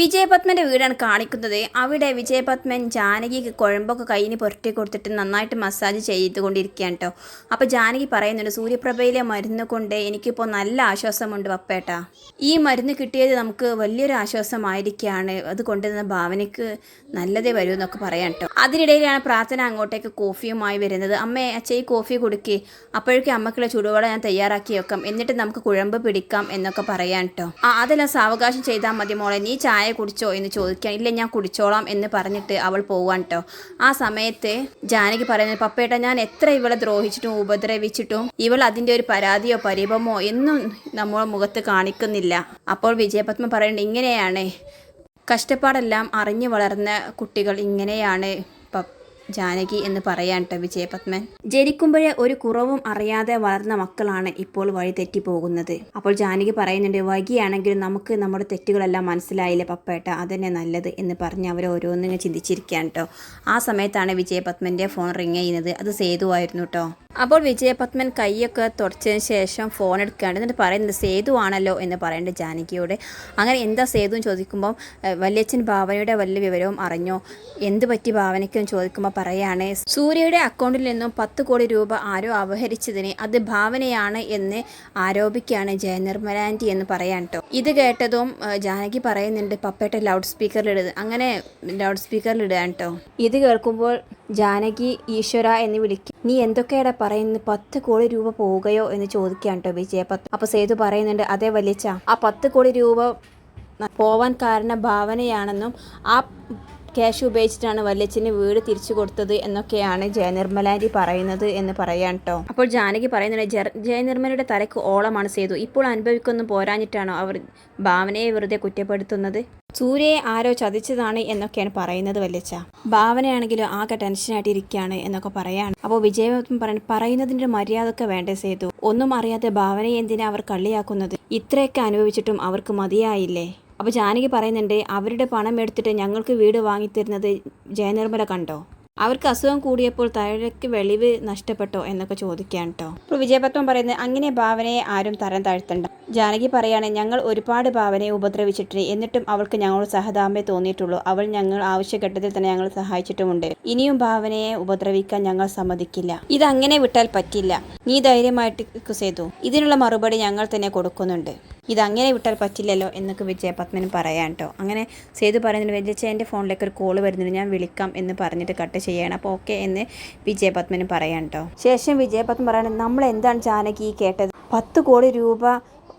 വിജയപത്മന്റെ വീടാണ് കാണിക്കുന്നത്. അവിടെ വിജയപത്മൻ ജാനകിക്ക് കുഴമ്പൊക്കെ കയ്യിന് പുരട്ടി കൊടുത്തിട്ട് നന്നായിട്ട് മസാജ് ചെയ്തുകൊണ്ടിരിക്കുകയാണ് കേട്ടോ. അപ്പോൾ ജാനകി പറയുന്നുണ്ട് സൂര്യപ്രഭയിലെ മരുന്ന് കൊണ്ട് എനിക്കിപ്പോൾ നല്ല ആശ്വാസമുണ്ട് പപ്പേട്ട. ഈ മരുന്ന് കിട്ടിയത് നമുക്ക് വലിയൊരു ആശ്വാസമായിരിക്കുകയാണ്. അത് കൊണ്ടുവന്ന ഭാവനയ്ക്ക് നല്ലതേ വരൂ എന്നൊക്കെ പറയാം കേട്ടോ. അതിനിടയിലാണ് പ്രാർത്ഥന അങ്ങോട്ടേക്ക് കോഫിയുമായി വരുന്നത്. അമ്മേ അച്ഛ ഈ കോഫി കൊടുക്കേ. അപ്പോഴേക്കും അമ്മക്കുള്ള ചൂടുവെള്ളം ഞാൻ തയ്യാറാക്കി വെക്കാം. എന്നിട്ട് നമുക്ക് കുഴമ്പ് പിടിക്കാം എന്നൊക്കെ പറയാം കേട്ടോ. ആ അതെല്ലാം സാവകാശം ചെയ്താൽ മതി മോളെ. നീ ചായ കുടിച്ചോ എന്ന് ചോദിക്കാൻ ഇല്ല ഞാൻ കുടിച്ചോളാം എന്ന് പറഞ്ഞിട്ട് അവൾ പോവാൻ കേട്ടോ ആ സമയത്ത് ജാനകി പറയുന്നത് പപ്പേട്ട ഞാൻ എത്ര ഇവളെ ദ്രോഹിച്ചിട്ടും ഉപദ്രവിച്ചിട്ടും ഇവൾ അതിന്റെ ഒരു പരാതിയോ പരിഭമോ എന്നും നമ്മുടെ മുഖത്ത് കാണിക്കുന്നില്ല. അപ്പോൾ വിജയപത്മ പറയുന്നത് ഇങ്ങനെയാണ്. കഷ്ടപ്പാടെല്ലാം അറിഞ്ഞു വളർന്ന കുട്ടികൾ ഇങ്ങനെയാണ്. ജാനകി എന്ന് പറയാൻ കേട്ടോ വിജയപത്മൻ. ജനിക്കുമ്പോഴേ ഒരു കുറവും അറിയാതെ വളർന്ന മക്കളാണ് ഇപ്പോൾ വഴി തെറ്റി പോകുന്നത്. അപ്പോൾ ജാനകി പറയുന്നുണ്ട് വൈകിയാണെങ്കിലും നമുക്ക് നമ്മുടെ തെറ്റുകളെല്ലാം മനസ്സിലായില്ലേ പപ്പേട്ട? അതന്നെ നല്ലത് എന്ന് പറഞ്ഞ് അവർ ഓരോന്നിങ്ങനെ ചിന്തിച്ചിരിക്കുകയാണ് കേട്ടോ ആ സമയത്താണ് വിജയപത്മന്റെ ഫോൺ റിങ് ചെയ്യുന്നത്. അത് സേതുവായിരുന്നു കേട്ടോ അപ്പോൾ വിജയപത്മൻ കൈയൊക്കെ തുടച്ചതിന് ശേഷം ഫോൺ എടുക്കുകയാണ്. എന്നിട്ട് പറയുന്നത് സേതു ആണല്ലോ എന്ന് പറയുന്നുണ്ട് ജാനകിയോട്. അങ്ങനെ എന്താ സേതു എന്ന് ചോദിക്കുമ്പോൾ "ഏഹ്, വല്യച്ഛൻ ഭാവനയുടെ വല്ല വിവരവും അറിഞ്ഞോ? എന്ത് പറ്റി ഭാവനയ്ക്കും? ചോദിക്കുമ്പോൾ പറയാണ് സൂര്യയുടെ അക്കൗണ്ടിൽ നിന്നും പത്ത് കോടി രൂപ ആരോ അപഹരിച്ചതിന് അത് ഭാവനയാണ് എന്ന് ആരോപിക്കുകയാണ് ജയനിർമ്മലാന്റി എന്ന് പറയാൻ കേട്ടോ ഇത് കേട്ടതും ജാനകി പറയുന്നുണ്ട് പപ്പേട്ട ലൗഡ് സ്പീക്കറിലിടുന്നത് അങ്ങനെ ലൗഡ് സ്പീക്കറിലിടുകയാണ് കേട്ടോ ഇത് കേൾക്കുമ്പോൾ ജാനകി ഈശ്വര എന്ന് വിളിക്കും നീ എന്തൊക്കെയാടാ പറയുന്നത്? പത്ത് കോടി രൂപ പോവുകയോ എന്ന് ചോദിക്കുകയാണ് കേട്ടോ വിജയപത്ത് അപ്പോൾ സേതു പറയുന്നുണ്ട് അതേ വലിച്ച ആ പത്ത് കോടി രൂപ പോവാൻ കാരണം ഭാവനയാണെന്നും ആ ക്യാഷ് ഉപയോഗിച്ചിട്ടാണ് വല്യച്ഛന് വീട് തിരിച്ചു കൊടുത്തത് എന്നൊക്കെയാണ് ജയനിർമ്മലാരി പറയുന്നത് എന്ന് പറയാൻ കേട്ടോ അപ്പോൾ ജാനകി പറയുന്നത് ജയനിർമ്മലയുടെ തലയ്ക്ക് ഓളമാണ് ചെയ്തു ഇപ്പോൾ അനുഭവിക്കൊന്നും പോരാഞ്ഞിട്ടാണോ അവർ ഭാവനയെ വെറുതെ കുറ്റപ്പെടുത്തുന്നത്? സൂര്യയെ ആരോ ചതിച്ചതാണ് എന്നൊക്കെയാണ് പറയുന്നത് വല്യച്ച ഭാവനയാണെങ്കിലും ആകെ ടെൻഷനായിട്ട് ഇരിക്കുകയാണ് എന്നൊക്കെ പറയാണ്. അപ്പോൾ വിജയവത്മൻ പറയുന്നത് പറയുന്നതിന്റെ മര്യാദയൊക്കെ വേണ്ടേ സേതു? ഒന്നും അറിയാതെ ഭാവനയെ എന്തിനാ അവർ കള്ളിയാക്കുന്നത്? ഇത്രയൊക്കെ അനുഭവിച്ചിട്ടും അവർക്ക് മതിയായില്ലേ? അപ്പോൾ ജാനകി പറയുന്നുണ്ട് അവരുടെ പണം എടുത്തിട്ട് ഞങ്ങൾക്ക് വീട് വാങ്ങിത്തരുന്നത് ജയനിർമ്മല കണ്ടോ? അവർക്ക് അസുഖം കൂടിയപ്പോൾ തലയ്ക്ക് വെളിവ് നഷ്ടപ്പെട്ടോ എന്നൊക്കെ ചോദിക്കാൻ കേട്ടോ ഇപ്പോൾ വിജയപത്മം പറയുന്നത് അങ്ങനെ ഭാവനയെ ആരും തരം താഴ്ത്തണ്ട. ജാനകി പറയാണ് ഞങ്ങൾ ഒരുപാട് ഭാവനയെ ഉപദ്രവിച്ചിട്ടുണ്ട് എന്നിട്ടും അവൾക്ക് ഞങ്ങളോട് സഹതാപമേ തോന്നിയിട്ടുള്ളൂ. അവൾ ഞങ്ങൾ ആവശ്യഘട്ടത്തിൽ തന്നെ ഞങ്ങൾ സഹായിച്ചിട്ടുമുണ്ട്. ഇനിയും ഭാവനയെ ഉപദ്രവിക്കാൻ ഞങ്ങൾ സമ്മതിക്കില്ല. ഇതങ്ങനെ വിട്ടാൽ പറ്റില്ല. നീ ധൈര്യമായിട്ട് ചെയ്തു. ഇതിനുള്ള മറുപടി ഞങ്ങൾ തന്നെ കൊടുക്കുന്നുണ്ട്. ഇതങ്ങനെ വിട്ടാൽ പറ്റില്ലല്ലോ എന്നൊക്കെ വിജയപത്മന് പറയാൻ കേട്ടോ അങ്ങനെ സേതു പറയുന്നുണ്ട് വിജയച്ച എന്റെ ഫോണിലേക്ക് ഒരു കോൾ വരുന്നുണ്ട് ഞാൻ വിളിക്കാം എന്ന് പറഞ്ഞിട്ട് കട്ട് ചെയ്യണം. അപ്പോൾ ഓക്കെ എന്ന് വിജയപത്മന് പറയാൻ കേട്ടോ ശേഷം വിജയപത്മൻ പറയണത് നമ്മൾ എന്താണ് ജാനകി കേട്ടത്? പത്ത് കോടി രൂപ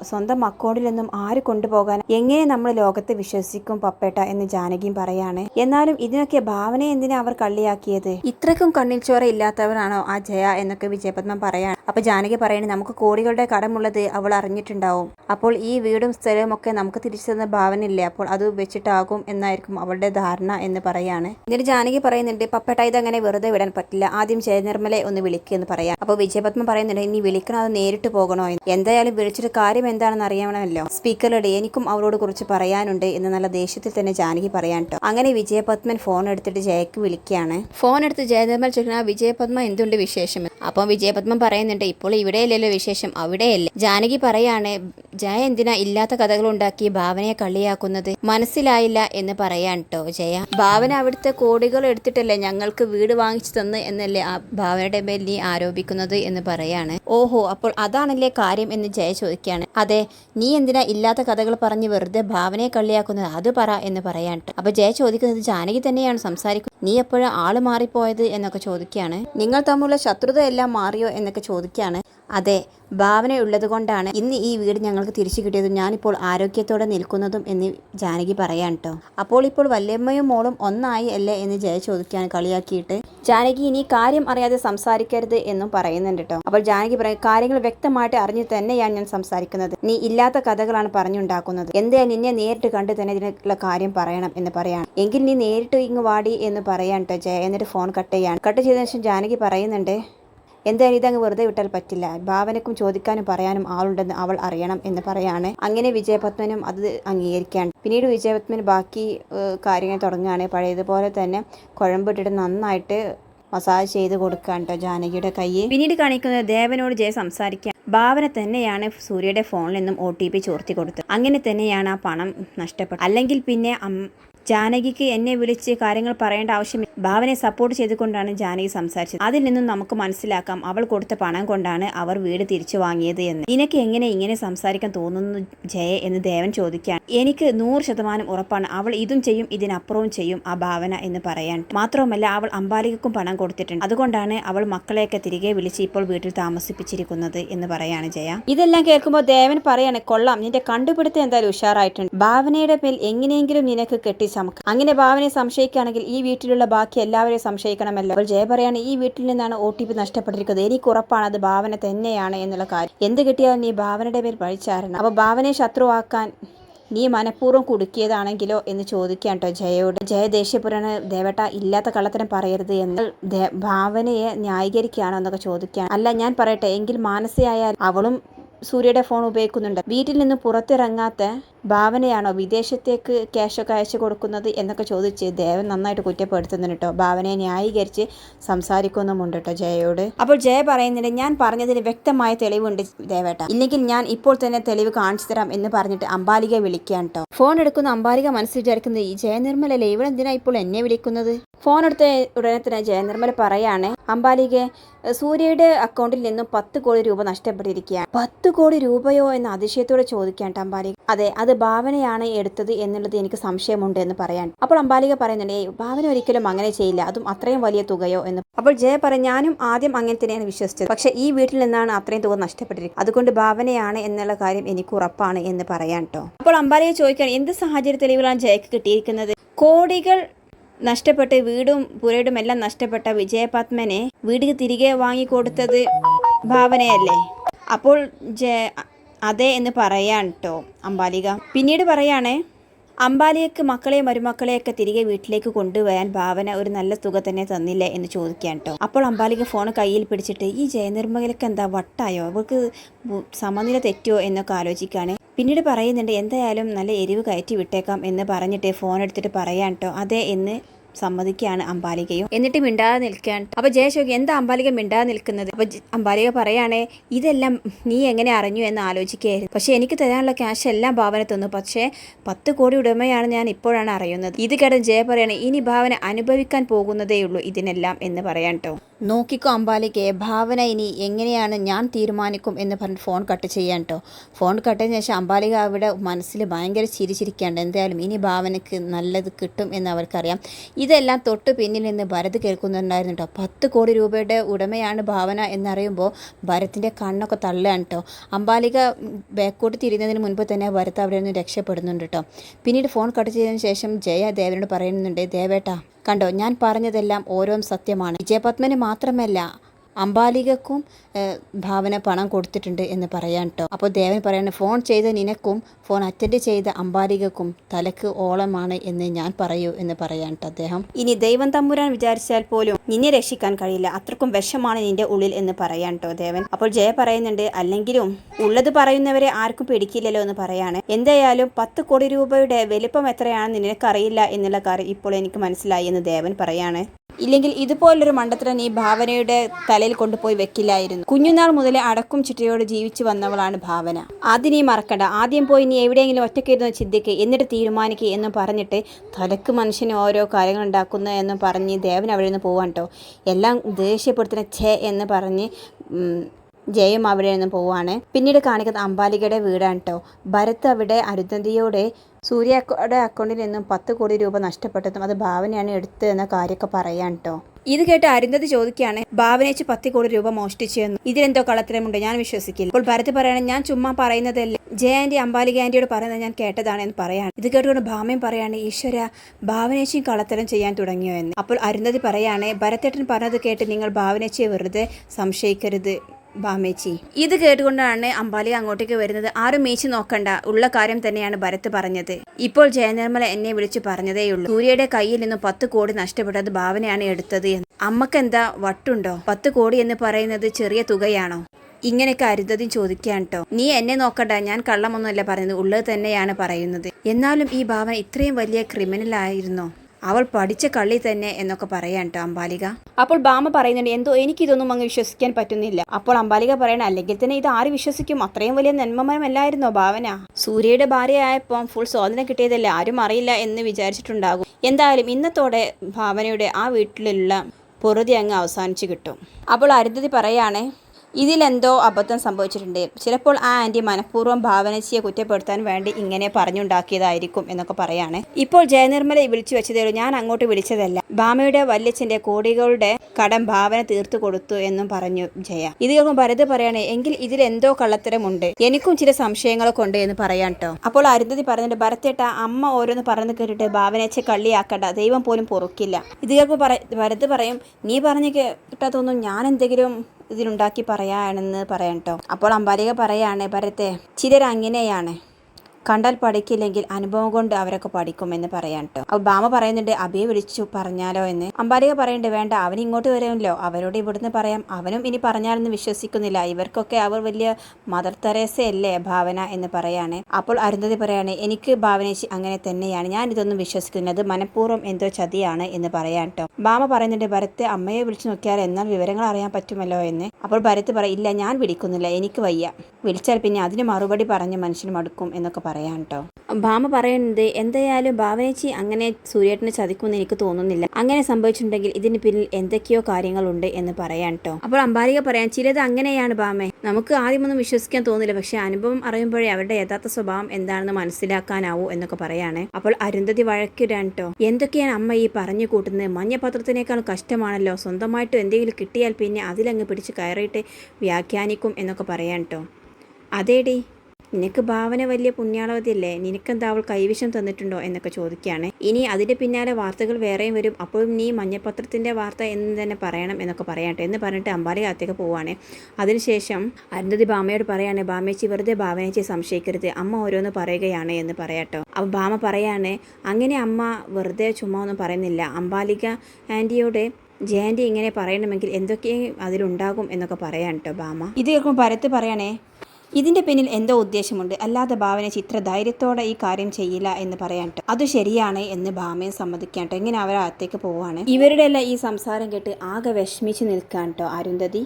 സ്വന്തം അക്കൗണ്ടിലൊന്നും ആര് കൊണ്ടുപോകാൻ എങ്ങനെ നമ്മൾ ലോകത്തെ വിശ്വസിക്കും പപ്പേട്ട എന്ന് ജാനകിയും പറയാണ്. എന്നാലും ഇതിനൊക്കെ ഭാവന എന്തിനാ അവർ കള്ളിയാക്കിയത്? ഇത്രക്കും കണ്ണിൽ ചോര ഇല്ലാത്തവരാണോ ആ ജയ എന്നൊക്കെ വിജയപത്മ പറയാണ്. അപ്പൊ ജാനകി പറയണേ നമുക്ക് കോടികളുടെ കടമുള്ളത് അവൾ അറിഞ്ഞിട്ടുണ്ടാവും. അപ്പോൾ ഈ വീടും സ്ഥലവും ഒക്കെ നമുക്ക് തിരിച്ചു തന്ന ഭാവനയില്ലേ? അപ്പോൾ അത് വെച്ചിട്ടാകും എന്നായിരിക്കും അവളുടെ ധാരണ എന്ന് പറയാണ്. എന്നിട്ട് ജാനകി പറയുന്നുണ്ട് പപ്പേട്ട ഇതങ്ങനെ വെറുതെ വിടാൻ പറ്റില്ല. ആദ്യം ജയനിർമ്മലെ ഒന്ന് വിളിക്കുക എന്ന് പറയാം അപ്പോൾ വിജയപത്മ പറയുന്നുണ്ട് ഇനി വിളിക്കണം അത് നേരിട്ട് പോകണോ എന്തായാലും വിളിച്ചിട്ട് കാര്യം എന്താണെന്ന് അറിയണമല്ലോ സ്പീക്കറുടെ എനിക്കും അവരോട് കുറിച്ച് പറയാനുണ്ട് എന്ന് നല്ല ദേഷ്യത്തിൽ തന്നെ ജാനകി പറയാൻ കേട്ടോ അങ്ങനെ വിജയപത്മൻ ഫോൺ എടുത്തിട്ട് ജയക്ക് വിളിക്കുകയാണ്. ഫോൺ എടുത്ത് ജയദേമൽ ചോദിക്കുന്ന വിജയപത്മ എന്തുണ്ട് വിശേഷം? അപ്പം വിജയപത്മൻ പറയുന്നുണ്ട് ഇപ്പോൾ ഇവിടെയല്ലല്ലോ വിശേഷം അവിടെയല്ലേ. ജാനകി പറയാണ് ജയ എന്തിനാ ഇല്ലാത്ത കഥകൾ ഉണ്ടാക്കി ഭാവനയെ കള്ളിയാക്കുന്നത്? മനസ്സിലായില്ല എന്ന് പറയാൻ കേട്ടോ ജയ. ഭാവന അവിടുത്തെ കോടികൾ എടുത്തിട്ടല്ലേ ഞങ്ങൾക്ക് വീട് വാങ്ങിച്ചു തന്ന് എന്നല്ലേ ആ ഭാവനയുടെ മേൽ നീ ആരോപിക്കുന്നത് എന്ന് പറയാണ്. ഓഹോ അപ്പോൾ അതാണല്ലേ കാര്യം എന്ന് ജയ ചോദിക്കുകയാണ് അതെ നീ എന്തിനാ ഇല്ലാത്ത കഥകൾ പറഞ്ഞ് വെറുതെ ഭാവനയെ കള്ളിയാക്കുന്നത്? അത് പറ എന്ന് പറയാൻ ട്ടോ. അപ്പൊ ജയ ചോദിക്കുന്നത് ജാനകി തന്നെയാണ് സംസാരിക്കുന്നത് നീ എപ്പോഴും ആൾ മാറിപ്പോയത് എന്നൊക്കെ ചോദിക്കുകയാണ് നിങ്ങൾ തമ്മിലുള്ള ശത്രുത എല്ലാം മാറിയോ എന്നൊക്കെ ചോദിക്കുകയാണ് അതെ ഭാവന ഉള്ളത് കൊണ്ടാണ് ഇന്ന് ഈ വീട് ഞങ്ങൾക്ക് തിരിച്ചു കിട്ടിയതും. ഞാനിപ്പോൾ ആരോഗ്യത്തോടെ നിൽക്കുന്നതും എന്ന് ജാനകി പറയാൻ കേട്ടോ അപ്പോൾ ഇപ്പോൾ വല്യമ്മയും മോളും ഒന്നായി അല്ലേ എന്ന് ജയ ചോദിക്കാൻ കളിയാക്കിയിട്ട് ജാനകി ഇനി കാര്യം അറിയാതെ സംസാരിക്കരുത് എന്നും പറയുന്നുണ്ട് കേട്ടോ അപ്പോൾ ജാനകി പറയും കാര്യങ്ങൾ വ്യക്തമായിട്ട് അറിഞ്ഞു തന്നെയാണ് ഞാൻ സംസാരിക്കുന്നത്. നീ ഇല്ലാത്ത കഥകളാണ് പറഞ്ഞുണ്ടാക്കുന്നത്. എന്തേ നിന്നെ നേരിട്ട് കണ്ട് തന്നെ ഇതിനുള്ള കാര്യം പറയണം? എന്ന് പറയാണ്. എങ്കിൽ നീ നേരിട്ട് ഇങ്ങ് വാടി എന്ന് പറയാൻ കേട്ടോ ജയ. എന്നിട്ട് ഫോൺ കട്ട് ചെയ്യാൻ കട്ട് ചെയ്തതിനു ശേഷം ജാനകി പറയുന്നുണ്ട് എന്തായാലും ഇതങ്ങ് വെറുതെ വിട്ടാൽ പറ്റില്ല. ഭാവനക്കും ചോദിക്കാനും പറയാനും ആളുണ്ടെന്ന് അവൾ അറിയണം എന്ന് പറയാണ്. അങ്ങനെ വിജയപത്മനും അത് അംഗീകരിക്കാൻ പിന്നീട് വിജയപത്മൻ ബാക്കി കാര്യങ്ങൾ തുടങ്ങുകയാണ്. പഴയതുപോലെ തന്നെ കുഴമ്പിട്ടിട്ട് നന്നായിട്ട് മസാജ് ചെയ്ത് കൊടുക്കാൻ കേട്ടോ ജാനകിയുടെ കൈ പിന്നീട് കാണിക്കുന്നത് ദേവനോട് ജയ സംസാരിക്കാൻ. ഭാവന തന്നെയാണ് സൂര്യയുടെ ഫോണിൽ നിന്നും ഒ ടി പി ചോർത്തി കൊടുത്തത്. അങ്ങനെ തന്നെയാണ് ആ പണം നഷ്ടപ്പെട്ടത്. അല്ലെങ്കിൽ പിന്നെ ജാനകിക്ക് എന്നെ വിളിച്ച് കാര്യങ്ങൾ പറയേണ്ട ആവശ്യം ഭാവനെ സപ്പോർട്ട് ചെയ്തുകൊണ്ടാണ് ജാനകി സംസാരിച്ചത്. അതിൽ നിന്നും നമുക്ക് മനസ്സിലാക്കാം അവൾ കൊടുത്ത പണം കൊണ്ടാണ് അവർ വീട് തിരിച്ചു വാങ്ങിയത് എന്ന്. നിനക്ക് എങ്ങനെ ഇങ്ങനെ സംസാരിക്കാൻ തോന്നുന്നു ജയ എന്ന് ദേവൻ ചോദിക്കാൻ എനിക്ക് നൂറ് ശതമാനം ഉറപ്പാണ്. അവൾ ഇതും ചെയ്യും ഇതിനപ്പുറവും ചെയ്യും ആ ഭാവന എന്ന് പറയാൻ. മാത്രവുമല്ല അവൾ അമ്പാലികക്കും പണം കൊടുത്തിട്ടുണ്ട്. അതുകൊണ്ടാണ് അവൾ മക്കളെയൊക്കെ തിരികെ വിളിച്ച് ഇപ്പോൾ വീട്ടിൽ താമസിപ്പിച്ചിരിക്കുന്നത് എന്ന് പറയാണ് ജയ. ഇതെല്ലാം കേൾക്കുമ്പോൾ ദേവൻ പറയാണ് കൊള്ളാം നിന്റെ കണ്ടുപിടുത്തം എന്തായാലും ഉഷാറായിട്ടുണ്ട്. ഭാവനയുടെ മേൽ എങ്ങനെയെങ്കിലും നിനക്ക് കെട്ടി ചമക്കാം അങ്ങനെ ഭാവനയെ സംശയിക്കുകയാണെങ്കിൽ ഈ വീട്ടിലുള്ള ബാക്കി എല്ലാവരെയും സംശയിക്കണമല്ലോ. അപ്പോൾ ജയ പറയാണ് ഈ വീട്ടിൽ നിന്നാണ് ഒ ടി പി നഷ്ടപ്പെട്ടിരിക്കുന്നത്. എനിക്ക് ഉറപ്പാണ് അത് ഭാവന തന്നെയാണ് എന്നുള്ള കാര്യം. എന്ത് കിട്ടിയാലും നീ ഭാവനയുടെ പേര് പഴിച്ചാരണം അപ്പോൾ ഭാവനയെ ശത്രുവാക്കാൻ നീ മനഃപൂർവം കുടുക്കിയതാണെങ്കിലോ എന്ന് ചോദിക്കാൻ കേട്ടോ ജയയോട്. ജയ ദേഷ്യപുരാണ് ദേവട്ട ഇല്ലാത്ത കള്ളത്തരം പറയരുത് എന്ന്. ഭാവനയെ ന്യായീകരിക്കുകയാണോ എന്നൊക്കെ ചോദിക്കുകയാണ്. അല്ല ഞാൻ പറയട്ടെ എങ്കിൽ മാനസിയായാൽ അവളും സൂര്യയുടെ ഫോൺ ഉപയോഗിക്കുന്നുണ്ട്. വീട്ടിൽ നിന്ന് പുറത്തിറങ്ങാത്ത ഭാവനയാണോ വിദേശത്തേക്ക് ക്യാഷൊക്കെ അയച്ചു കൊടുക്കുന്നത് എന്നൊക്കെ ചോദിച്ച് ദേവൻ നന്നായിട്ട് കുറ്റപ്പെടുത്തുന്നുണ്ട് കേട്ടോ ഭാവനയെ ന്യായീകരിച്ച് സംസാരിക്കുന്നുമുണ്ട് കേട്ടോ ജയയോട്. അപ്പോൾ ജയ പറയുന്നുണ്ട് ഞാൻ പറഞ്ഞതിന് വ്യക്തമായ തെളിവുണ്ട് ദേവേട്ട. ഇല്ലെങ്കിൽ ഞാൻ ഇപ്പോൾ തന്നെ തെളിവ് കാണിച്ചു തരാം എന്ന് പറഞ്ഞിട്ട് അമ്പാലിക വിളിക്കുകയാണ് കേട്ടോ ഫോൺ എടുക്കുന്ന അമ്പാലിക മനസ്സിൽ വിചാരിക്കുന്നത് ഈ ജയനിർമ്മലല്ലേ? ഇവളെന്തിനാ ഇപ്പോൾ എന്നെ വിളിക്കുന്നത്? ഫോൺ എടുത്ത ഉടനെ തന്നെ ജയനിർമ്മല പറയാണ് അമ്പാലികെ സൂര്യയുടെ അക്കൗണ്ടിൽ നിന്നും പത്ത് കോടി രൂപ നഷ്ടപ്പെട്ടിരിക്കുകയാണ്. പത്ത് കോടി രൂപയോ എന്ന് അതിശയത്തോടെ ചോദിക്കാൻ അമ്പാലിക അതെ അത് ഭാവനയാണ് എടുത്തത് എന്നുള്ളത് എനിക്ക് സംശയമുണ്ട് എന്ന് പറയാൻ. അപ്പോൾ അംബാലിക പറയുന്നുണ്ട് "ഏയ്, ഭാവന ഒരിക്കലും അങ്ങനെ ചെയ്യില്ല. അതും അത്രയും വലിയ തുകയോ എന്ന്. അപ്പോൾ ജയ പറയും ഞാനും ആദ്യം അങ്ങനെ തന്നെയാണ് വിശ്വസിച്ചത്. പക്ഷേ ഈ വീട്ടിൽ നിന്നാണ് അത്രയും തുക നഷ്ടപ്പെട്ടിരിക്കുന്നത്. അതുകൊണ്ട് ഭാവനയാണ് എന്നുള്ള കാര്യം എനിക്ക് ഉറപ്പാണ് എന്ന് പറയാൻ കേട്ടോ അപ്പോൾ അംബാലിക ചോദിക്കാൻ എന്ത് സാഹചര്യ തെളിവുകളാണ് ജയക്ക് കിട്ടിയിരിക്കുന്നത്? കോടികൾ നഷ്ടപ്പെട്ട് വീടും പുരയിടും എല്ലാം നഷ്ടപ്പെട്ട വിജയപത്മനെ വീട് തിരികെ വാങ്ങിക്കൊടുത്തത് ഭാവനയല്ലേ? അപ്പോൾ ജയ അതെ എന്ന് പറയാൻ കേട്ടോ അമ്പാലിക. പിന്നീട് പറയാണേ അമ്പാലിയക്ക് മക്കളെയും മരുമക്കളെയൊക്കെ തിരികെ വീട്ടിലേക്ക് കൊണ്ടുവരാൻ ഭാവന ഒരു നല്ല തുക തന്നെ തന്നില്ലേ എന്ന് ചോദിക്കാൻ കേട്ടോ അപ്പോൾ അമ്പാലിക ഫോൺ കയ്യിൽ പിടിച്ചിട്ട് ഈ ജയനിർമ്മകലൊക്കെ എന്താ വട്ടായോ? അവൾക്ക് സമനില തെറ്റോ എന്നൊക്കെ ആലോചിക്കുകയാണ് പിന്നീട് പറയുന്നുണ്ട് എന്തായാലും നല്ല എരിവ് കയറ്റി വിട്ടേക്കാം എന്ന് പറഞ്ഞിട്ട് ഫോൺ എടുത്തിട്ട് പറയാൻ കേട്ടോ അതെ എന്ന് സമ്മതിക്കുകയാണ് അമ്പാലികയും എന്നിട്ട് മിണ്ടാതെ നിൽക്കാൻ അപ്പൊ ജയശോകി എന്താ അമ്പാലിക മിണ്ടാതെ നിൽക്കുന്നത്? അപ്പൊ അമ്പാലിക പറയാണ് ഇതെല്ലാം നീ എങ്ങനെ അറിഞ്ഞു എന്ന് ആലോചിക്കുകയായിരുന്നു. പക്ഷെ എനിക്ക് തരാനുള്ള ക്യാഷ് എല്ലാം ഭാവന തന്നു. പക്ഷേ പത്ത് കോടി ഉടമയാണ് ഞാൻ ഇപ്പോഴാണ് അറിയുന്നത്. ഇത് കേട്ട ജയ പറയണേ ഇനി ഭാവന അനുഭവിക്കാൻ പോകുന്നതേയുള്ളൂ ഇതിനെല്ലാം എന്ന് പറയാൻ കേട്ടോ നോക്കിക്കോ അമ്പാലികയെ ഭാവന ഇനി എങ്ങനെയാണ് ഞാൻ തീരുമാനിക്കും എന്ന് പറഞ്ഞ് ഫോൺ കട്ട് ചെയ്യാൻ കേട്ടോ ഫോൺ കട്ടതിന് ശേഷം അമ്പാലിക അവിടെ മനസ്സിൽ ഭയങ്കര ചിരിച്ചിരിക്കുകയാണ്. എന്തായാലും ഇനി ഭാവനക്ക് നല്ലത് കിട്ടും എന്ന് അവർക്കറിയാം. ഇതെല്ലാം തൊട്ട് പിന്നിൽ നിന്ന് ഭരത് കേൾക്കുന്നുണ്ടായിരുന്നു കേട്ടോ പത്ത് കോടി രൂപയുടെ ഉടമയാണ് ഭാവന എന്നറിയുമ്പോൾ ഭരത്തിന്റെ കണ്ണൊക്കെ തള്ളുകയാണ് കേട്ടോ അമ്പാലിക ബാക്കോട്ട് തിരിയുന്നതിന് മുൻപ് തന്നെ ഭരത് അവിടെ നിന്ന് രക്ഷപ്പെടുന്നുണ്ട് കേട്ടോ പിന്നീട് ഫോൺ കട്ട് ചെയ്തതിന് ശേഷം ജയ ദേവനോട് പറയുന്നുണ്ട് ദേവേട്ടാ കണ്ടോ ഞാൻ പറഞ്ഞതെല്ലാം ഓരോ സത്യമാണ്. വിജയപത്മന് മാത്രമല്ല അമ്പാലികക്കും ഭാവന പണം കൊടുത്തിട്ടുണ്ട് എന്ന് പറയാൻ കേട്ടോ അപ്പോൾ ദേവൻ പറയാണ് ഫോൺ ചെയ്ത നിനക്കും ഫോൺ അറ്റൻഡ് ചെയ്ത അമ്പാലികക്കും തലക്ക് ഓളമാണ് എന്ന് ഞാൻ പറയൂ എന്ന് പറയാൻ കേട്ടോ അദ്ദേഹം. ഇനി ദൈവം തമ്പുരാൻ വിചാരിച്ചാൽ പോലും നിന്നെ രക്ഷിക്കാൻ കഴിയില്ല. അത്രക്കും വിഷമാണ് നിന്റെ ഉള്ളിൽ എന്ന് പറയാൻ കേട്ടോ ദേവൻ. അപ്പോൾ ജയ പറയുന്നുണ്ട് അല്ലെങ്കിലും ഉള്ളത് പറയുന്നവരെ ആർക്കും പിടിക്കില്ലല്ലോ എന്ന് പറയാണ്. എന്തായാലും പത്ത് കോടി രൂപയുടെ വലിപ്പം എത്രയാണെന്ന് നിനക്കറിയില്ല എന്നുള്ള കാര്യം ഇപ്പോൾ എനിക്ക് മനസ്സിലായി എന്ന് ദേവൻ പറയാണ്. ഇല്ലെങ്കിൽ ഇതുപോലൊരു മണ്ടത്തരം ഈ ഭാവനയുടെ തലയിൽ കൊണ്ടുപോയി വെക്കില്ലായിരുന്നു. കുഞ്ഞുനാൾ മുതലേ അടക്കും ചിട്ടയോട് ജീവിച്ചു വന്നവളാണ് ഭാവന. ആദ്യം നീ മറക്കണ്ട. ആദ്യം പോയി നീ എവിടെയെങ്കിലും ഒറ്റക്കിരുന്ന് ചിന്തിക്ക് എന്നിട്ട് തീരുമാനിക്കുക എന്ന് പറഞ്ഞിട്ട് തലക്ക് മനുഷ്യന് ഓരോ കാര്യങ്ങൾ ഉണ്ടാക്കുന്നു എന്ന് പറഞ്ഞ് ദേവൻ അവിടെ നിന്ന് പോവാൻ കേട്ടോ എല്ലാം ദേഷ്യപ്പെടുത്തുന്ന ഛേ എന്ന് പറഞ്ഞ് ജയം അവിടെ നിന്ന് പോവാണ് പിന്നീട് കാണിക്കുന്നത് അമ്പാലികയുടെ വീടാണ് കേട്ടോ ഭരത് അവിടെ അരുന്ധതിയോടെ സൂര്യയുടെ അക്കൗണ്ടിൽ നിന്നും പത്ത് കോടി രൂപ നഷ്ടപ്പെട്ടതും അത് ഭാവനയാണ് എടുത്തത് എന്ന കാര്യമൊക്കെ പറയാൻ കേട്ടോ ഇത് കേട്ട് അരുന്ധതി ചോദിക്കുകയാണ് ഭാവനേച്ച് പത്ത് കോടി രൂപ മോഷ്ടിച്ചെന്ന്. ഇതിലെന്തോ കള്ളത്തരമുണ്ട് ഞാൻ വിശ്വസിക്കില്ല. അപ്പോൾ ഭരത് പറയണം ഞാൻ ചുമ്മാ പറയുന്നതല്ല. ജയ ആന്റി അമ്പാലിക ആന്റിയോട് പറയുന്നത് ഞാൻ കേട്ടതാണ് എന്ന് പറയാണ്. ഇത് കേട്ടുകൊണ്ട് ഭാമയും പറയാണ് ഈശ്വര ഭാവനേച്ചിയും കള്ളത്തരം ചെയ്യാൻ തുടങ്ങിയോ എന്ന്. അപ്പോൾ അരുന്ധതി പറയാണ് ഭരത്തേട്ടൻ പറഞ്ഞത് കേട്ട് നിങ്ങൾ ഭാവനേച്ചിയെ വെറുതെ സംശയിക്കരുത്. ബാമേച്ചി. ഇത് കേട്ടുകൊണ്ടാണ് അമ്പാലി അങ്ങോട്ടേക്ക് വരുന്നത്. ആരും മേച്ചി നോക്കണ്ട. ഉള്ള കാര്യം തന്നെയാണ് ഭരത് പറഞ്ഞത്. ഇപ്പോൾ ജയനിർമ്മല എന്നെ വിളിച്ചു പറഞ്ഞതേയുള്ളൂ സൂര്യയുടെ കയ്യിൽ നിന്ന് പത്ത് കോടി നഷ്ടപ്പെട്ടത് ഭാവനയാണ് എടുത്തത് എന്ന്. അമ്മയ്ക്ക് എന്താ വട്ടുണ്ടോ? പത്ത് കോടി എന്ന് പറയുന്നത് ചെറിയ തുകയാണോ? ഇങ്ങനെ കരുതതും ചോദിക്കാൻ കേട്ടോ നീ എന്നെ നോക്കണ്ട. ഞാൻ കള്ളമൊന്നുമല്ല പറയുന്നത് ഉള്ളത് തന്നെയാണ് പറയുന്നത്. എന്നാലും ഈ ഭാവന ഇത്രയും വലിയ ക്രിമിനൽ ആയിരുന്നോ അവൾ പഠിച്ച കള്ളി തന്നെ എന്നൊക്കെ പറയാൻ കേട്ടോ അംബാലിക. അപ്പോൾ ബാമ പറയുന്നുണ്ട് എന്തോ എനിക്കിതൊന്നും അങ്ങ് വിശ്വസിക്കാൻ പറ്റുന്നില്ല. അപ്പോൾ അംബാലിക പറയണ അല്ലെങ്കിൽ തന്നെ ഇത് ആര് വിശ്വസിക്കും? അത്രയും വലിയ നന്മമരമല്ലായിരുന്നോ ഭാവന സൂര്യയുടെ ഭാര്യയായപ്പോൾ ഫുൾ സ്വാതന്ത്ര്യം കിട്ടിയതല്ല? ആരും അറിയില്ല എന്ന് വിചാരിച്ചിട്ടുണ്ടാകും. എന്തായാലും ഇന്നത്തോടെ ഭാവനയുടെ ആ വീട്ടിലുള്ള പൊറുതി അങ്ങ് അവസാനിച്ചു കിട്ടും. അപ്പോൾ അരുന്ധതി പറയാണ് ഇതിലെന്തോ അബദ്ധം സംഭവിച്ചിട്ടുണ്ട്. ചിലപ്പോൾ ആ ആന്റി മനഃപൂർവം ഭാവനച്ചിയെ കുറ്റപ്പെടുത്താൻ വേണ്ടി ഇങ്ങനെ പറഞ്ഞുണ്ടാക്കിയതായിരിക്കും എന്നൊക്കെ പറയാണ്. ഇപ്പോൾ ജയനിർമ്മലയെ വിളിച്ചു വെച്ചതേ ഞാൻ അങ്ങോട്ട് വിളിച്ചതല്ല. ഭാമയുടെ വല്യച്ഛന്റെ കോടികളുടെ കടം ഭാവന തീർത്തു കൊടുത്തു എന്നും പറഞ്ഞു ജയ. ഇത് കേൾക്കും ഭരത് പറയണേ എങ്കിൽ ഇതിലെന്തോ കള്ളത്തരമുണ്ട്. എനിക്കും ചില സംശയങ്ങളൊക്കെ ഉണ്ട് എന്ന് പറയാൻ കേട്ടോ അപ്പോൾ അരുന്ധതി പറഞ്ഞിട്ട് ഭരത്തേട്ട അമ്മ ഓരോന്ന് പറഞ്ഞു കേട്ടിട്ട് ഭാവനച്ചെ കള്ളിയാക്കണ്ട. ദൈവം പോലും പൊറുക്കില്ല. ഇത് കേൾക്കും ഭരത് പറയും നീ പറഞ്ഞു കേട്ടതൊന്നും ഞാൻ എന്തെങ്കിലും ഇതിലുണ്ടാക്കി പറയാണെന്ന് പറയാം കേട്ടോ അപ്പോൾ അമ്പാലിക പറയാണ് ഭരത്തെ ചിലർ അങ്ങനെയാണ് കണ്ടാൽ പഠിക്കില്ലെങ്കിൽ അനുഭവം കൊണ്ട് അവരൊക്കെ പഠിക്കുമെന്ന് പറയാൻ കേട്ടോ അപ്പൊ ബാമ പറയുന്നുണ്ട് അബിയെ വിളിച്ചു പറഞ്ഞാലോ എന്ന്. അമ്പാലിക പറയുന്നുണ്ട് വേണ്ട അവൻ ഇങ്ങോട്ട് വരുമല്ലോ. അവരോട് ഇവിടുന്ന് പറയാം. അവനും ഇനി പറഞ്ഞാലൊന്നും വിശ്വസിക്കുന്നില്ല. ഇവർക്കൊക്കെ അവർ വലിയ മദർ തെരേസയല്ലേ ഭാവന എന്ന് പറയാണ്. അപ്പോൾ അരുന്ധതി പറയാണ് എനിക്ക് ഭാവനേശി അങ്ങനെ തന്നെയാണ്. ഞാൻ ഇതൊന്നും വിശ്വസിക്കുന്നില്ല. അത് മനഃപൂർവം എന്തോ ചതിയാണ് എന്ന് പറയാൻ കേട്ടോ ബാമ പറയുന്നുണ്ട് ഭരത്തെ അമ്മയെ വിളിച്ചു നോക്കിയാൽ എന്നാൽ വിവരങ്ങൾ അറിയാൻ പറ്റുമല്ലോ എന്ന്. അപ്പോൾ ഭരത്ത് പറയും ഇല്ല ഞാൻ വിളിക്കുന്നില്ല. എനിക്ക് വയ്യ. വിളിച്ചാൽ പിന്നെ അതിന് മറുപടി പറഞ്ഞ് മനുഷ്യന് മടുക്കും എന്നൊക്കെ പറയാൻ കേട്ടോ ഭാമ പറയുന്നത് എന്തായാലും ഭാവനേച്ചി അങ്ങനെ സൂര്യേട്ടനെ ചതിക്കുമെന്ന് എനിക്ക് തോന്നുന്നില്ല. അങ്ങനെ സംഭവിച്ചിട്ടുണ്ടെങ്കിൽ ഇതിന് പിന്നിൽ എന്തൊക്കെയോ കാര്യങ്ങളുണ്ട് എന്ന് പറയാൻ കേട്ടോ അപ്പോൾ അമ്പാലിക പറയാൻ ചിലത് അങ്ങനെയാണ് ഭാമേ. നമുക്ക് ആദ്യമൊന്നും വിശ്വസിക്കാൻ തോന്നില്ല. പക്ഷെ അനുഭവം അറിയുമ്പോഴേ അവരുടെ യഥാർത്ഥ സ്വഭാവം എന്താണെന്ന് മനസ്സിലാക്കാനാവൂ എന്നൊക്കെ പറയാണ്. അപ്പോൾ അരുന്ധതി വഴക്കിടാൻ കേട്ടോ എന്തൊക്കെയാണ് അമ്മ ഈ പറഞ്ഞു കൂട്ടുന്നത്? മഞ്ഞപത്രത്തിനേക്കാൾ കഷ്ടമാണല്ലോ. സ്വന്തമായിട്ട് എന്തെങ്കിലും കിട്ടിയാൽ പിന്നെ അതിലങ്ങ് പിടിച്ച് കയറിയിട്ട് വ്യാഖ്യാനിക്കും എന്നൊക്കെ പറയാൻ കേട്ടോ അതേടി നിനക്ക് ഭാവന വലിയ പുണ്യാളവതിയല്ലേ? നിനക്കെന്താ അവൾ കൈവിഷം തന്നിട്ടുണ്ടോ? എന്നൊക്കെ ചോദിക്കുകയാണ്. ഇനി അതിന്റെ പിന്നാലെ വാർത്തകൾ വേറെയും വരും. അപ്പോഴും നീ മഞ്ഞപ്പത്രത്തിന്റെ വാർത്ത എന്ന് തന്നെ പറയണം എന്നൊക്കെ പറയട്ടെ. എന്ന് പറഞ്ഞിട്ട് അമ്പാലി അകത്തേക്ക് പോവാണ് അതിനുശേഷം അരുന്ധതി ഭാമയോട് പറയാണ് ഭാമേച്ചി വെറുതെ ഭാവനേച്ചി സംശയിക്കരുത്. അമ്മ ഓരോന്ന് പറയുകയാണ് എന്ന് പറയാട്ടോ. അപ്പോൾ ഭാമ പറയാണ് അങ്ങനെ അമ്മ വെറുതെ ചുമ്മാ ഒന്നും പറയുന്നില്ല. അമ്പാലിക ആന്റിയോട് ജയന്തി ഇങ്ങനെ പറയണമെങ്കിൽ എന്തൊക്കെ അതിലുണ്ടാകും എന്നൊക്കെ പറയാൻ കേട്ടോ ബാമ ഇത് കേൾക്കുമ്പോൾ ഭരത്ത് പറയണേ ഇതിന്റെ പിന്നിൽ എന്തോ ഉദ്ദേശമുണ്ട്. അല്ലാതെ ഭാവന ചിത്ര ധൈര്യത്തോടെ ഈ കാര്യം ചെയ്യില്ല എന്ന് പറയാൻ അത് ശരിയാണ് എന്ന് ഭാമയെ സമ്മതിക്കാൻ എങ്ങനെ അവർ അകത്തേക്ക് പോവാണ് ഇവരുടെ എല്ലാം ഈ സംസാരം കേട്ട് ആകെ വിഷമിച്ച് നിൽക്കാൻ കേട്ടോ അരുന്ധതി?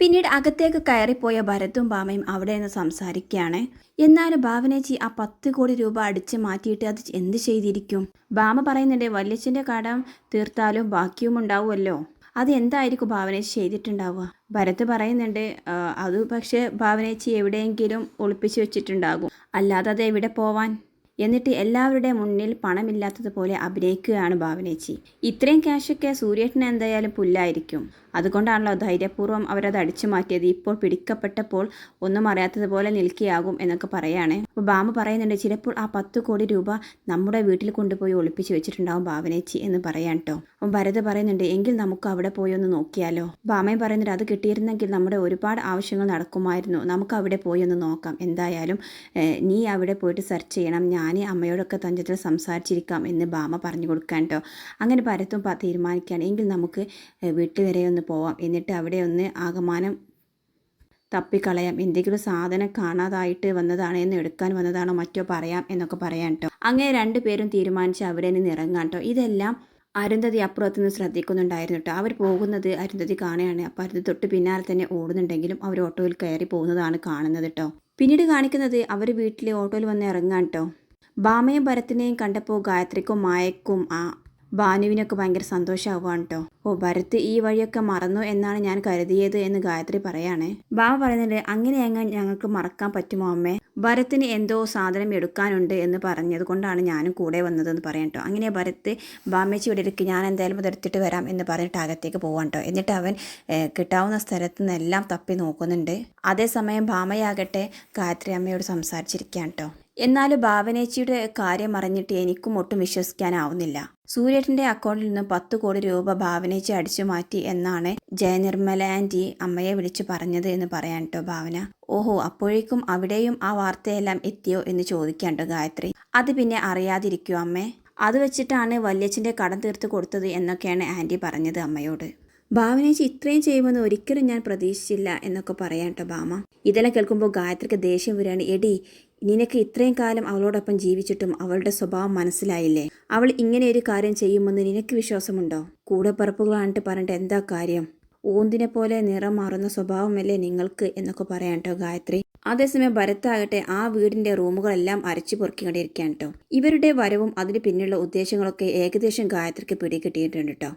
പിന്നീട് അകത്തേക്ക് കയറിപ്പോയ ഭരത്തും ഭാമയും അവിടെ നിന്ന് സംസാരിക്കുകയാണ്. എന്നാലും ഭാവനേച്ചി ആ പത്ത് കോടി രൂപ അടിച്ച് മാറ്റിയിട്ട് അത് എന്ത് ചെയ്തിരിക്കും? ഭാമ പറയുന്നുണ്ട് വല്യച്ഛന്റെ കടം തീർത്താലും ബാക്കിയും ഉണ്ടാവുമല്ലോ അത് എന്തായിരിക്കും ഭാവനേച്ചി ചെയ്തിട്ടുണ്ടാവുക? ഭരത് പറയുന്നുണ്ട് "ആ, അത് പക്ഷേ ഭാവനേച്ചി എവിടെയെങ്കിലും ഒളിപ്പിച്ചു വെച്ചിട്ടുണ്ടാകും. അല്ലാതെ അത് എവിടെ പോവാൻ? എന്നിട്ട് എല്ലാവരുടെ മുന്നിൽ പണമില്ലാത്തതുപോലെ അഭിനയിക്കുകയാണ് ഭാവനേച്ചി. ഇത്രയും ക്യാഷൊക്കെ സൂര്യേട്ടന് എന്തായാലും പുല്ലായിരിക്കും. അതുകൊണ്ടാണല്ലോ ധൈര്യപൂർവം അവരത് അടിച്ചു മാറ്റിയത്. ഇപ്പോൾ പിടിക്കപ്പെട്ടപ്പോൾ ഒന്നും അറിയാത്തതുപോലെ നിൽക്കുകയാകും എന്നൊക്കെ പറയാണ്. അപ്പോൾ ബാമ പറയുന്നുണ്ട് ചിലപ്പോൾ ആ പത്ത് കോടി രൂപ നമ്മുടെ വീട്ടിൽ കൊണ്ടുപോയി ഒളിപ്പിച്ചു വെച്ചിട്ടുണ്ടാവും ഭാവനേച്ചി എന്ന് പറയാൻ കേട്ടോ അപ്പം ഭരത് പറയുന്നുണ്ട് എങ്കിൽ നമുക്ക് അവിടെ പോയി ഒന്ന് നോക്കിയാലോ? ബാമയും പറയുന്നുണ്ട് അത് കിട്ടിയിരുന്നെങ്കിൽ നമ്മുടെ ഒരുപാട് ആവശ്യങ്ങൾ നടക്കുമായിരുന്നു. നമുക്ക് അവിടെ പോയി ഒന്ന് നോക്കാം. എന്തായാലും നീ അവിടെ പോയിട്ട് സെർച്ച് ചെയ്യണം. ഞാൻ അമ്മയോടൊക്കെ തഞ്ചത്തിൽ സംസാരിച്ചിരിക്കാം എന്ന് ബാമ പറഞ്ഞു കൊടുക്കാൻ കേട്ടോ അങ്ങനെ പരത്തും തീരുമാനിക്കാൻ. എങ്കിൽ നമുക്ക് വീട്ടിൽ വരെ ഒന്ന് പോവാം. എന്നിട്ട് അവിടെ ഒന്ന് ആകമാനം തപ്പിക്കളയാം. എന്തെങ്കിലും സാധനം കാണാതായിട്ട് വന്നതാണ് എന്ന് എടുക്കാൻ വന്നതാണോ മറ്റോ പറയാം എന്നൊക്കെ പറയാം കേട്ടോ അങ്ങനെ രണ്ടുപേരും തീരുമാനിച്ച് അവിടെ നിന്ന് ഇറങ്ങാം കേട്ടോ ഇതെല്ലാം അരുന്ധതി അപ്പുറത്ത് നിന്ന് ശ്രദ്ധിക്കുന്നുണ്ടായിരുന്നു കേട്ടോ അവർ പോകുന്നത് അരുന്ധതി കാണുകയാണ്. അപ്പോൾ അരുന്ധതി തൊട്ട് പിന്നാലെ തന്നെ ഓടുന്നുണ്ടെങ്കിലും അവർ ഓട്ടോയിൽ കയറി പോകുന്നതാണ് കാണുന്നത് കേട്ടോ പിന്നീട് കാണിക്കുന്നത് അവർ വീട്ടിലെ ഓട്ടോയിൽ വന്ന് ഇറങ്ങാൻ കേട്ടോ ബാമയും ഭരത്തിനെയും കണ്ടപ്പോൾ ഗായത്രിക്കും മായക്കും ആ ഭാനുവിനൊക്കെ ഭയങ്കര സന്തോഷമാവുകയാണ് കേട്ടോ ഓ ഭരത് ഈ വഴിയൊക്കെ മറന്നു എന്നാണ് ഞാൻ കരുതിയത് എന്ന് ഗായത്രി പറയാണേ. ബാമ പറയുന്നുണ്ട് അങ്ങനെ അങ്ങ് ഞങ്ങൾക്ക് മറക്കാൻ പറ്റുമോ അമ്മേ? ഭരത്തിന് എന്തോ സാധനം എടുക്കാനുണ്ട് എന്ന് പറഞ്ഞത് കൊണ്ടാണ് ഞാനും കൂടെ വന്നതെന്ന് പറയാം കേട്ടോ അങ്ങനെ ഭരത് ബാമേച്ചി ഇവിടെ ഇരിക്കും ഞാൻ എന്തായാലും അത് എടുത്തിട്ട് വരാം എന്ന് പറഞ്ഞിട്ട് അകത്തേക്ക് പോവാൻ കേട്ടോ എന്നിട്ട് അവൻ കിട്ടാവുന്ന സ്ഥലത്ത് നിന്നെല്ലാം തപ്പി നോക്കുന്നുണ്ട്. അതേസമയം ഭാമയാകട്ടെ ഗായത്രി അമ്മയോട് സംസാരിച്ചിരിക്കുകയാണ് കേട്ടോ എന്നാലും ഭാവനേച്ചിയുടെ കാര്യം അറിഞ്ഞിട്ട് എനിക്കും ഒട്ടും വിശ്വസിക്കാനാവുന്നില്ല. സൂര്യേട്ടന്റെ അക്കൗണ്ടിൽ നിന്ന് പത്ത് കോടി രൂപ ഭാവനേച്ചി അടിച്ചു മാറ്റി എന്നാണ് ജയനിർമ്മല ആന്റി അമ്മയെ വിളിച്ചു പറഞ്ഞത് എന്ന് പറയാൻ കേട്ടോ ഭാവന. ഓഹോ അപ്പോഴേക്കും അവിടെയും ആ വാർത്തയെല്ലാം എത്തിയോ എന്ന് ചോദിക്കാൻ കേട്ടോ ഗായത്രി. അത് പിന്നെ അറിയാതിരിക്കൂ അമ്മേ? അത് വെച്ചിട്ടാണ് വല്യച്ഛന്റെ കടം തീർത്ത് കൊടുത്തത് എന്നൊക്കെയാണ് ആന്റി പറഞ്ഞത് അമ്മയോട്. ഭാവനേച്ചി ഇത്രയും ചെയ്യുമെന്ന് ഒരിക്കലും ഞാൻ പ്രതീക്ഷിച്ചില്ല എന്നൊക്കെ പറയാം കേട്ടോ ഭാമ. ഇതെല്ലാം കേൾക്കുമ്പോൾ ഗായത്രിക്ക് ദേഷ്യം വരികയാണ്. എടി നിനക്ക് ഇത്രയും കാലം അവളോടൊപ്പം ജീവിച്ചിട്ടും അവളുടെ സ്വഭാവം മനസ്സിലായില്ലേ? അവൾ ഇങ്ങനെ ഒരു കാര്യം ചെയ്യുമെന്ന് നിനക്ക് വിശ്വാസമുണ്ടോ? കൂടെ പറപ്പുകളാണിട്ട് പറഞ്ഞിട്ട് എന്താ കാര്യം? ഊന്തിനെ പോലെ നിറം മാറുന്ന സ്വഭാവമല്ലേ നിങ്ങൾക്ക് എന്നൊക്കെ പറയാം കേട്ടോ ഗായത്രി. അതേസമയം ഭരത്താകട്ടെ ആ വീടിന്റെ റൂമുകളെല്ലാം അരച്ചു പൊറുക്കിക്കൊണ്ടിരിക്കുകയാണ് കേട്ടോ ഇവരുടെ വരവും അതിന് പിന്നിലുള്ള ഉദ്ദേശങ്ങളൊക്കെ ഏകദേശം ഗായത്രിക്ക് പിടികിട്ടിയിട്ടുണ്ട് കേട്ടോ